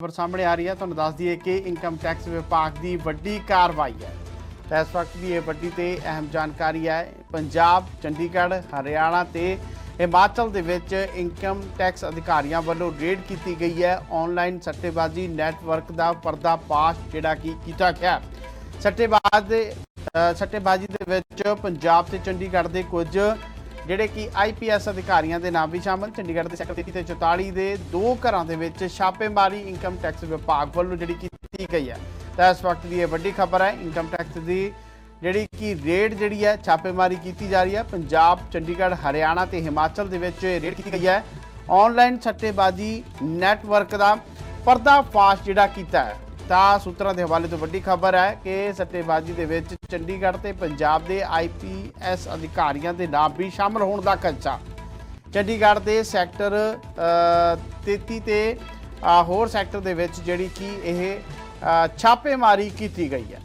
ਖਬਰ ਸਾਹਮਣੇ ਆ ਰਹੀ ਹੈ। ਤੁਹਾਨੂੰ ਦੱਸ ਦਈਏ ਕਿ ਇਨਕਮ ਟੈਕਸ ਵਿਭਾਗ ਦੀ ਵੱਡੀ ਕਾਰਵਾਈ ਹੈ। ਤਾਂ ਇਸ ਵਕਤ ਦੀ ਇਹ ਵੱਡੀ ਤੇ ਅਹਿਮ ਜਾਣਕਾਰੀ ਹੈ। ਪੰਜਾਬ, ਚੰਡੀਗੜ੍ਹ, ਹਰਿਆਣਾ ਤੇ ਹਿਮਾਚਲ ਦੇ ਵਿੱਚ ਇਨਕਮ ਟੈਕਸ ਅਧਿਕਾਰੀਆਂ ਵੱਲੋਂ ਰੇਡ ਕੀਤੀ ਗਈ ਹੈ। ਆਨਲਾਈਨ ਸੱਟੇਬਾਜ਼ੀ ਨੈਟਵਰਕ ਦਾ ਪਰਦਾਫਾਸ਼ ਜਿਹੜਾ ਕੀ ਕੀਤਾ ਗਿਆ। ਸੱਟੇਬਾਜ਼ ਦੇ ਸੱਟੇਬਾਜ਼ੀ ਦੇ ਵਿੱਚ ਪੰਜਾਬ ਤੇ ਚੰਡੀਗੜ੍ਹ ਦੇ ਕੁਝ ਜਿਹੜੇ ਕਿ ਆਈਪੀਐਸ ਅਧਿਕਾਰੀਆਂ ਦੇ ਨਾਮ ਵੀ ਸ਼ਾਮਲ, ਚੰਡੀਗੜ੍ਹ ਦੇ ਸੈਕਟਰ 33 ਤੇ 44 ਦੇ ਦੋ ਘਰਾਂ ਦੇ ਵਿੱਚ ਛਾਪੇਮਾਰੀ ਇਨਕਮ ਟੈਕਸ ਵਿਭਾਗ ਵੱਲੋਂ ਜਿਹੜੀ ਕੀਤੀ ਗਈ ਹੈ। ਤਾਂ ਇਸ ਵਕਤ ਦੀ ਇਹ ਵੱਡੀ ਖਬਰ ਹੈ ਇਨਕਮ ਟੈਕਸ ਦੀ ਜਿਹੜੀ ਕਿ ਰੇਡ ਜਿਹੜੀ ਹੈ, ਛਾਪੇਮਾਰੀ ਕੀਤੀ ਜਾ ਰਹੀ ਹੈ। ਪੰਜਾਬ, ਚੰਡੀਗੜ੍ਹ, ਹਰਿਆਣਾ ਤੇ ਹਿਮਾਚਲ ਦੇ ਵਿੱਚ ਇਹ ਰੇਡ ਕੀਤੀ ਗਈ ਹੈ। ਆਨਲਾਈਨ ਸੱਟੇਬਾਜ਼ੀ ਨੈਟਵਰਕ ਦਾ ਪਰਦਾਫਾਸ਼ ਜਿਹੜਾ ਕੀਤਾ ਹੈ। ਤਾਂ ਸੂਤਰਾਂ ਦੇ ਹਵਾਲੇ ਤੋਂ ਵੱਡੀ ਖਬਰ ਹੈ ਕਿ ਸੱਟੇਬਾਜ਼ੀ ਦੇ ਵਿੱਚ ਚੰਡੀਗੜ੍ਹ ਤੇ ਪੰਜਾਬ ਦੇ ਆਈਪੀਐਸ ਅਧਿਕਾਰੀਆਂ ਦੇ ਨਾਮ ਵੀ ਸ਼ਾਮਲ ਹੋਣ ਦਾ ਖਦਸ਼ਾ ਚੰਡੀਗੜ੍ਹ ਦੇ ਸੈਕਟਰ ਅ, 33 ਤੇ ਹੋਰ ਸੈਕਟਰ ਦੇ ਵਿੱਚ ਜਿਹੜੀ ਕਿ ਇਹ ਛਾਪੇਮਾਰੀ ਕੀਤੀ ਗਈ ਹੈ।